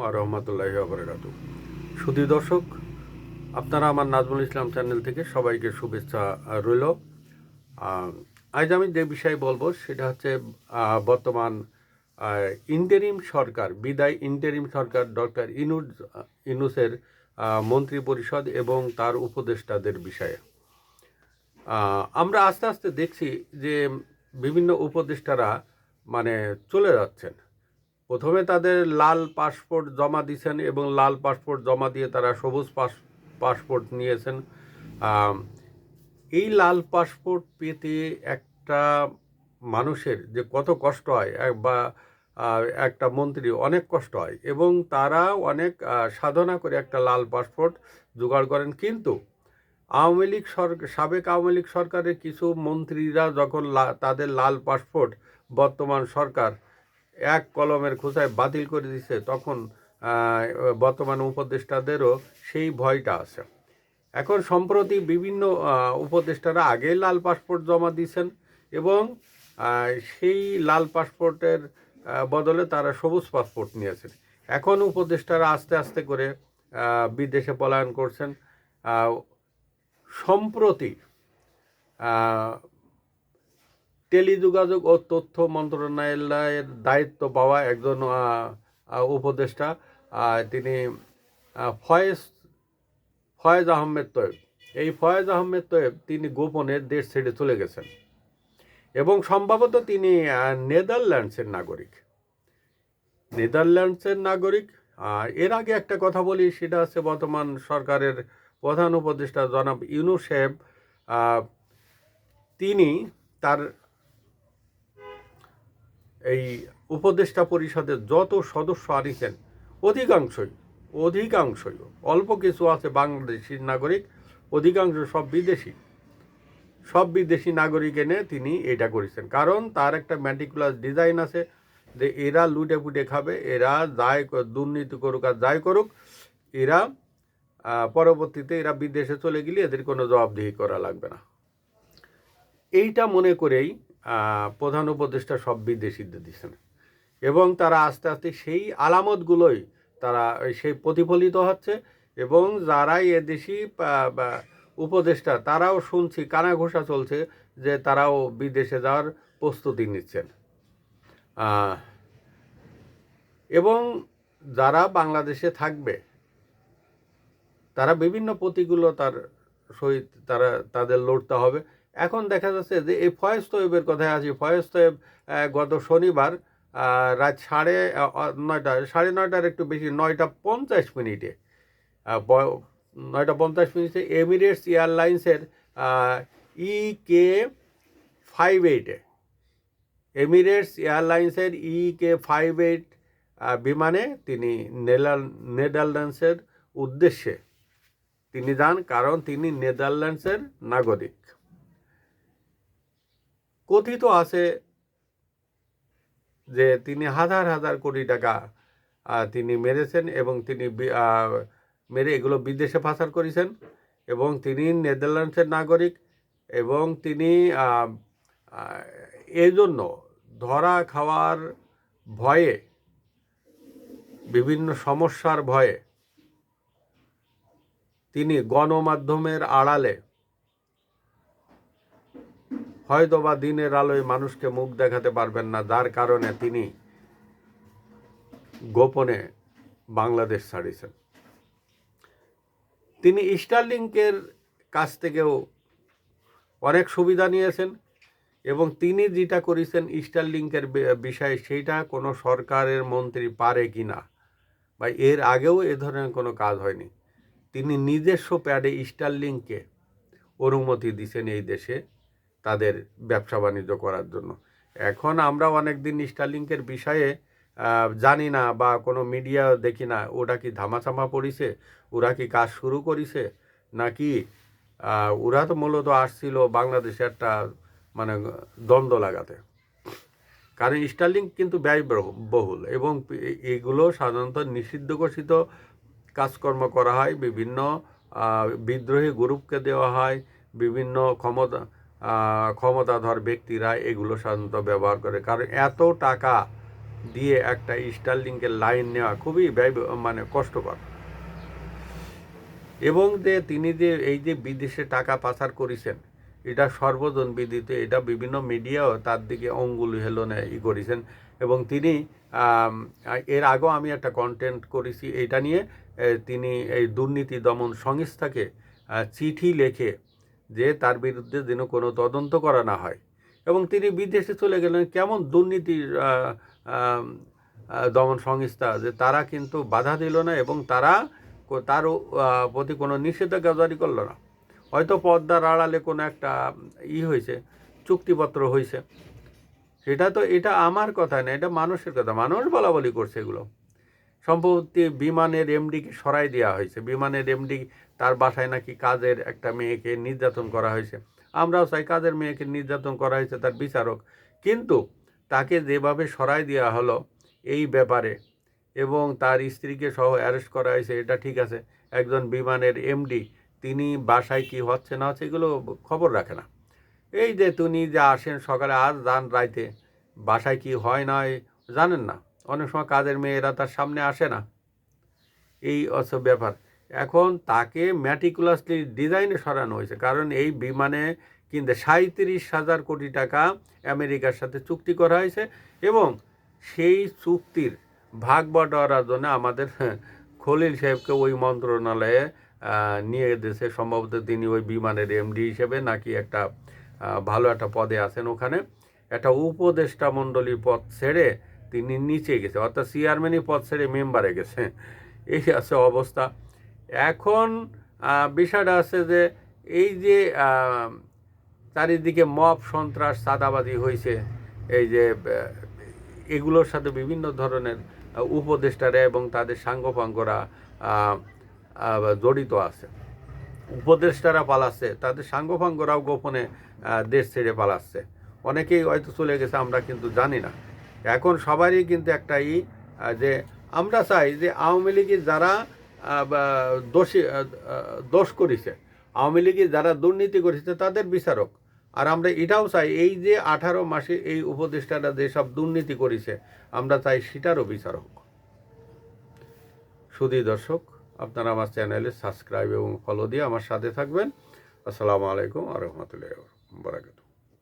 আর রহমতুল্লাহ বরকাত সুধী দর্শক, আপনারা আমার নাজমুল ইসলাম চ্যানেল থেকে সবাইকে শুভেচ্ছা রইল। আজ আমি যে বিষয়ে বলব সেটা হচ্ছে বর্তমান ইন্টারিম সরকার, বিদায় ইন্টারিম সরকার ডক্টর ইনুজ, ইনুসের মন্ত্রী পরিষদ এবং তার উপদেষ্টাদের বিষয়ে। আমরা আস্তে আস্তে দেখছি যে বিভিন্ন উপদেষ্টারা মানে চলে যাচ্ছেন। প্রথমে তাদের লাল পাসপোর্ট জমা দিয়েছেন এবং লাল পাসপোর্ট জমা দিয়ে তারা সবুজ পাস, পাসপোর্ট নিয়েছেন। এই লাল পাসপোর্ট পেতে একটা মানুষের যে কত কষ্ট হয় বা একটা মন্ত্রী অনেক কষ্ট হয় এবং তারা অনেক সাধনা করে একটা লাল পাসপোর্ট জোগাড় করেন। কিন্তু আওয়ামী লীগ সরকার সাবেক আওয়ামী লীগ সরকারের কিছু মন্ত্রীরা যখন তাদের লাল পাসপোর্ট বর্তমান সরকার এক কলমের খোঁচায় বাতিল করে দিছে, তখন বর্তমান উপদেষ্টাদেরও সেই ভয়টা আছে। এখন সম্প্রতি বিভিন্ন উপদেষ্টারা আগে লাল পাসপোর্ট জমা দিয়েছেন এবং সেই লাল পাসপোর্টের বদলে তারা সবুজ পাসপোর্ট নিয়েছেন। এখন উপদেষ্টারা আস্তে আস্তে করে বিদেশে পলায়ন করছেন। সম্প্রতি টেলিযোগাযোগ ও তথ্য মন্ত্রণালয়ের দায়িত্ব পাওয়া একজন উপদেষ্টা তিনি ফয়েজ ফয়েজ আহমেদ তয়েব। এই ফয়েজ আহমেদ তয়েব তিনি গোপনে দেশ ছেড়ে চলে গেছেন এবং সম্ভবত তিনি নেদারল্যান্ডসের নাগরিক। নেদারল্যান্ডসের নাগরিক এর আগে একটা কথা বলি সেটা হচ্ছে বর্তমান সরকারের প্রধান উপদেষ্টা জনাব ইউনুস সাহেব আহ, তিনি তার এই উপদেষ্টা পরিষদের যত সদস্য আনিছেন, অধিকাংশই অধিকাংশই, অল্প কিছু আছে বাংলাদেশি নাগরিক, অধিকাংশ সব বিদেশি। সব বিদেশি নাগরিক এনে তিনি এটা করেছেন। কারণ তার একটা ম্যাটিকুলার ডিজাইন আছে যে এরা লুটে পুটে খাবে, এরা ক- দুর্নীতি করুক আর যাই করুক, এরা পরবর্তীতে এরা বিদেশে চলে গেলে এদের কোনো জবাবদিহি করা লাগবে না। এইটা মনে করেই প্রধান উপদেষ্টা সব বিদেশিদের দিচ্ছেন। এবং তারা আস্তে আস্তে সেই আলামতগুলোই তারা, সেই প্রতিফলিত হচ্ছে এবং যারাই এদেশি উপদেষ্টা, তারাও শুনছি কানা ঘোষা চলছে যে তারাও বিদেশে যাওয়ার প্রস্তুতি নিচ্ছেন। এবং যারা বাংলাদেশে থাকবে, তারা বিভিন্ন প্রতিকূলতার সহিত তারা, তাদের লড়তে হবে। এখন দেখা যাচ্ছে যে এই ফয়েজ তৈবের কথায় আছি ফয়েজ তৈব গত শনিবার রাত সাড়ে নয়টা, সাড়ে নয়টার একটু বেশি, নয়টা পঞ্চাশ মিনিটে নয়টা পঞ্চাশ মিনিটে এমিরেটস এয়ারলাইন্সের ই কে ফাইভ এইটে এমিরেটস এয়ারলাইন্সের ই কে ফাইভ এইট বিমানে তিনি নেদারল্যান্ডসের উদ্দেশ্যে তিনি যান, কারণ তিনি নেদারল্যান্ডসের নাগরিক। কথিত আছে যে তিনি হাজার হাজার কোটি টাকা তিনি মেরেছেন এবং তিনি মেরে এগুলো বিদেশে পাচার করেছেন এবং তিনি নেদারল্যান্ডসের নাগরিক এবং তিনি এই জন্য ধরা খাওয়ার ভয়ে, বিভিন্ন সমস্যার ভয়ে তিনি গণমাধ্যমের আড়ালে হয়তোবা দিনের আলোয় মানুষকে মুখ দেখাতে পারবেন না, যার কারণে তিনি গোপনে বাংলাদেশ ছাড়িয়েছেন। তিনি স্টারলিংকের কাছ থেকেও অনেক সুবিধা নিয়েছেন এবং তিনি যেটা করেছেন স্টারলিংকের বে- বিষয়ে সেইটা কোনো সরকারের মন্ত্রী পারে কি না, বা এর আগেও এ ধরনের কোনো কাজ হয়নি। তিনি নিজস্ব প্যাডে স্টারলিংকে অনুমতি দিছেন এই দেশে। তাদের ব্যবসা বাণিজ্য করার জন্য। এখন আমরা অনেক দিন স্টারলিংকের বিষয়ে জানি না বা কোনো মিডিয়া দেখি না ওটা কি ধামাচামা পড়িছে ওরা কি কাজ শুরু করিছে? নাকি ওরা তো মূলত আসছিল বাংলাদেশে একটা মানে দ্বন্দ্ব লাগাতে। কারণ স্টারলিংক কিন্তু ব্যয় বহুল এবং এগুলো সাধারণত নিষিদ্ধ ঘোষিত কাজকর্ম করা হয়। বিভিন্ন বিদ্রোহী গ্রুপকে দেওয়া হয়। বিভিন্ন ক্ষমতা ক্ষমতাধর ব্যক্তিরা এগুলো সাধারণত ব্যবহার করে। কারণ এত টাকা দিয়ে একটা স্টারলিংকের লাইন নেওয়া খুবই ব্যয় মানে কষ্টকর। এবং যে তিনি যে এই যে বিদেশে টাকা পাচার করেছেন, এটা সর্বজন বিদিত, এটা বিভিন্ন মিডিয়াও তার দিকে অঙ্গুল হেলনে ই করেছেন। এবং তিনি এর আগেও আমি একটা কন্টেন্ট করেছি, এটা নিয়ে তিনি এই দুর্নীতি দমন সংস্থাকে চিঠি লেখে যে তার বিরুদ্ধে যেন কোনো তদন্ত করা না হয়। এবং তিনি বিদেশে চলে গেলেন কেমন আহ, দমন সংস্থা যে তারা কিন্তু বাধা দিল না এবং তারা তার প্রতি কোনো নিষেধাজ্ঞা জারি করল না। হয়তো পর্দার আড়ালে কোনো একটা ই হয়েছে চুক্তিপত্র হয়েছে। সেটা তো এটা আমার কথা না এটা মানুষের কথা। মানুষ বলা বলি করছে এগুলো। সম্প্রতি বিমানের এমডিকে সরাই দেওয়া হয়েছে। বিমানের এমডি তার বাসায় নাকি কাজের একটা মেয়েকে নির্যাতন করা হয়েছে। আমরাও চাই কাজের মেয়েকে নির্যাতন করা হয়েছে তার বিচারক। কিন্তু তাকে যেভাবে সরাই দেওয়া হলো এই ব্যাপারে এবং তার স্ত্রীকে সহ অ্যারেস্ট করা হয়েছে, এটা ঠিক আছে। একজন বিমানের এমডি, তিনি বাসায় কি হচ্ছে না হচ্ছে এগুলো খবর রাখে না। এই যে তিনি যে আসেন সকালে আজ, যান রাইতে, বাসায় কি হয় না জানেন না। অনেক সময় কাজের মেয়েরা তার সামনে আসে না। এই অসব ব্যাপার। এখন তাকে ম্যাটিকুলাসলি ডিজাইনে সরানো হয়েছে। কারণ এই বিমানে কিন্তু সাঁত্রিশ হাজার কোটি টাকা আমেরিকার সাথে চুক্তি করা হয়েছে এবং সেই চুক্তির ভাগ বাটোয়ারার জন্য আমাদের খলিল সাহেবকে ওই মন্ত্রণালয়ে নিয়ে গেছে। সম্ভবত তিনি ওই বিমানের এমডি হিসেবে নাকি একটা ভালো একটা পদে আছেন ওখানে। একটা উপদেষ্টা মণ্ডলীর পদ ছেড়ে তিনি নিচে গেছে, অর্থাৎ চেয়ারম্যানই পদ ছেড়ে মেম্বারে গেছে। এই আছে অবস্থা। এখন বিষয়টা আছে যে এই যে চারিদিকে মব, সন্ত্রাস, চাঁদাবাজি হয়েছে এই যে এগুলোর সাথে বিভিন্ন ধরনের উপদেষ্টারা এবং তাদের সাঙ্গপাঙ্গরা জড়িত আছে। উপদেষ্টারা পালাচ্ছে, তাদের সাঙ্গপাঙ্গরাও গোপনে দেশ ছেড়ে পালাচ্ছে। অনেকেই হয়তো চলে গেছে, আমরা কিন্তু জানি না। এখন সবারই কিন্তু একটা ই যে আমরা চাই যে আওয়ামী লীগের যারা দোষী দোষ করেছে, আওয়ামী লীগের যারা দুর্নীতি করেছে তাদের বিচারক। আর আমরা এটাও চাই, এই যে আঠারো মাসে এই উপদেষ্টারা যেসব দুর্নীতি করেছে, আমরা চাই সেটারও বিচারক। সুধী দর্শক, আপনারা আমার চ্যানেলে সাবস্ক্রাইব এবং ফলো দিয়ে আমার সাথে থাকবেন। আসসালামু আলাইকুম আ রহমতুল্লাহ বারাকাতু